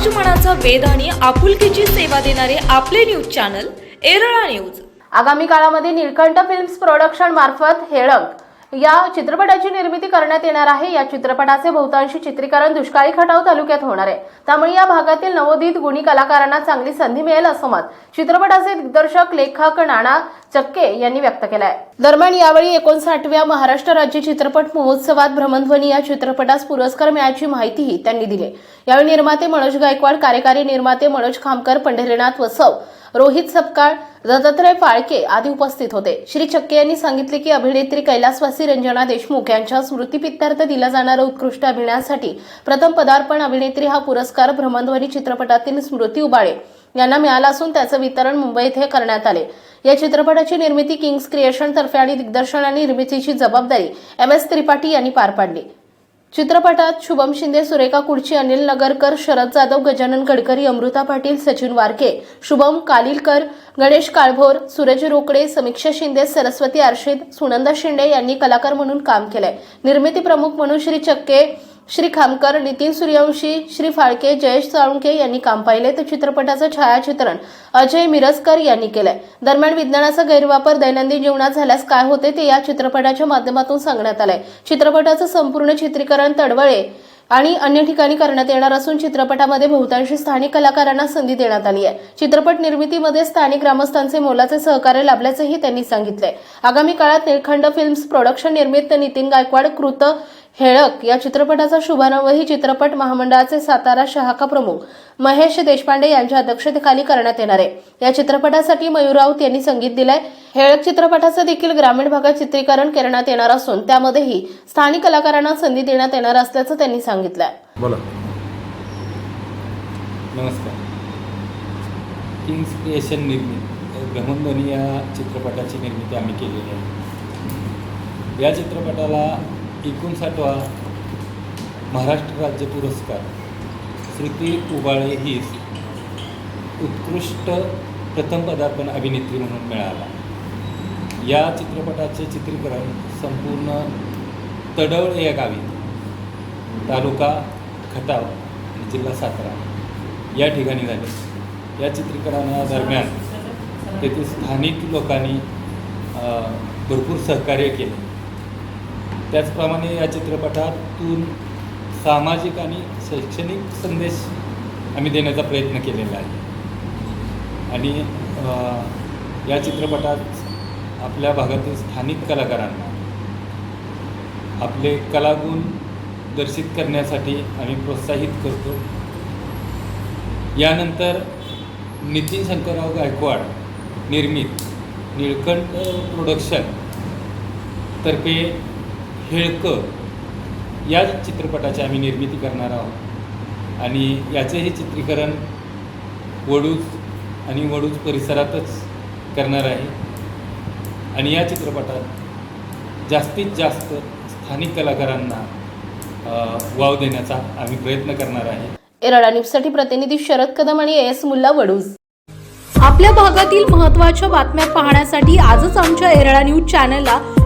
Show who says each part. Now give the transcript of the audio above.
Speaker 1: समाज मनाचा वेध आणि आपुलकीची सेवा देणारे आपले न्यूज चॅनल एरळा न्यूज.
Speaker 2: आगामी काळामध्ये निळकंठ फिल्म्स प्रोडक्शन मार्फत हेळक. या चित्रपटाची निर्मिती करण्यात येणार आहे. या चित्रपटाचे बहुतांशी चित्रीकरण दुष्काळी खटाव तालुक्यात होणार आहे. त्यामुळे या भागातील नवोदित गुणी कलाकारांना चांगली संधी मिळेल असं मत चित्रपटाचे दिग्दर्शक लेखक नाना चक्के यांनी व्यक्त केलाय. आहे दरम्यान यावेळी एकोणसाठव्या महाराष्ट्र राज्य चित्रपट महोत्सवात भ्रमणध्वनी या चित्रपटास पुरस्कार मिळाल्याची माहितीही त्यांनी दिली. यावेळी निर्माते मनोज गायकवाड कार्यकारी निर्माते मनोज खामकर पंढरीनाथ वसव रोहित सपकाळ दत्तात्रय फाळके आदी उपस्थित होते. श्री चक्के यांनी सांगितले की अभिनेत्री कैलासवासी रंजना देशमुख यांच्या स्मृतीपित्तार्थ दिला जाणारा उत्कृष्ट अभिनयासाठी प्रथम पदार्पण अभिनेत्री हा पुरस्कार भ्रमणध्वनी चित्रपटातील स्मृती उबाळे यांना मिळाला असून त्याचं वितरण मुंबई येथे करण्यात आले. या चित्रपटाची निर्मिती किंग्स क्रिएशन तर्फे आणि दिग्दर्शन आणि निर्मितीची जबाबदारी एम एस त्रिपाठी यांनी पार पाडली. चित्रपटात शुभम शिंदे सुरेखा कुडची अनिल नगरकर शरद जाधव गजानन गडकरी अमृता पाटील सचिन वारके शुभम कालिलकर गणेश काळभोर सूरज रोकडे समीक्षा शिंदे सरस्वती आर्शिद सुनंदा शिंदे यांनी कलाकार म्हणून काम केलंय. निर्मिती प्रमुख म्हणून श्री चक्के श्री खामकर नितीन सूर्यवंशी श्री फाळके जयेश साळुंके यांनी काम पाहिले. तर चित्रपटाचं छायाचित्रण अजय मिरजकर यांनी केलंय. दरम्यान विज्ञानाचा गैरवापर दैनंदिन जीवनात झाल्यास काय होते ते या चित्रपटाच्या माध्यमातून सांगण्यात आलंय. चित्रपटाचं संपूर्ण चित्रीकरण तडवळे आणि अन्य ठिकाणी करण्यात येणार असून चित्रपटामध्ये बहुतांशी स्थानिक कलाकारांना संधी देण्यात आली आहे. चित्रपट निर्मितीमध्ये स्थानिक ग्रामस्थांचे मोलाचे सहकार्य लाभल्याचंही त्यांनी सांगितलंय. आगामी काळात निळखंड फिल्म्स प्रोडक्शन निर्मित नितीन गायकवाड कृत हेळक या चित्रपटाचा शुभारंभही चित्रपट महामंडळाचे सातारा शहाका प्रमुख महेश देशपांडे यांच्या अध्यक्षतेखाली करण्यात येणार आहे. या चित्रपटासाठी मयूर राऊत यांनी संगीत दिलंय. हेळक चित्रपटाचं देखील ग्रामीण भागात चित्रीकरण करण्यात येणार असून त्यामध्येही स्थानिक कलाकारांना संधी देण्यात येणार असल्याचं त्यांनी सांगितलंय.
Speaker 3: बोला.
Speaker 4: नमस्कार. किंग्स क्रिएशन निर्मित भ्रमणध्वनी या चित्रपटाची निर्मिती आम्ही केलेली आहे. या चित्रपटाला एकोणसाठवा महाराष्ट्र राज्य पुरस्कार. श्रुती उबाळे ही उत्कृष्ट प्रथम पदार्पण अभिनेत्री म्हणून मिळाला. या चित्रपटाचे चित्रीकरण संपूर्ण तडवळ या गावी तालुका खटाव आणि जिल्हा सातारा या ठिकाणी झाले. या चित्रीकरणादरम्यान तेथे स्थानिक लोकांनी भरपूर सहकार्य केले. त्याचप्रमाणे या चित्रपटातून सामाजिक आणि शैक्षणिक संदेश आम्ही देण्याचा प्रयत्न केलेला आहे. आणि या चित्रपटात आपल्या भागातील स्थानिक कलाकारांना आपले कलागुण दर्शित करण्यासाठी आम्ही प्रोत्साहित करतो. यानंतर नितीन शंकरराव गायकवाड निर्मित निळकंठ प्रोडक्शन तर्फे हेळकं या चित्रपटाची आम्ही निर्मिती करणार आहोत. आणि याचेही चित्रीकरण वडूज आणि वडूज परिसरातच करणार आहे. आणि या चित्रपटात जास्तीत जास्त स्थानिक कलाकारांना वाव देण्याचा आम्ही प्रयत्न करणार आहे.
Speaker 2: एरळा न्यूजसाठी प्रतिनिधी शरद कदम आणि एस मुल्ला वडूज.
Speaker 1: आपल्या भागातील महत्त्वाच्या बातम्या पाहण्यासाठी आजच आमच्या एरळा न्यूज चॅनलला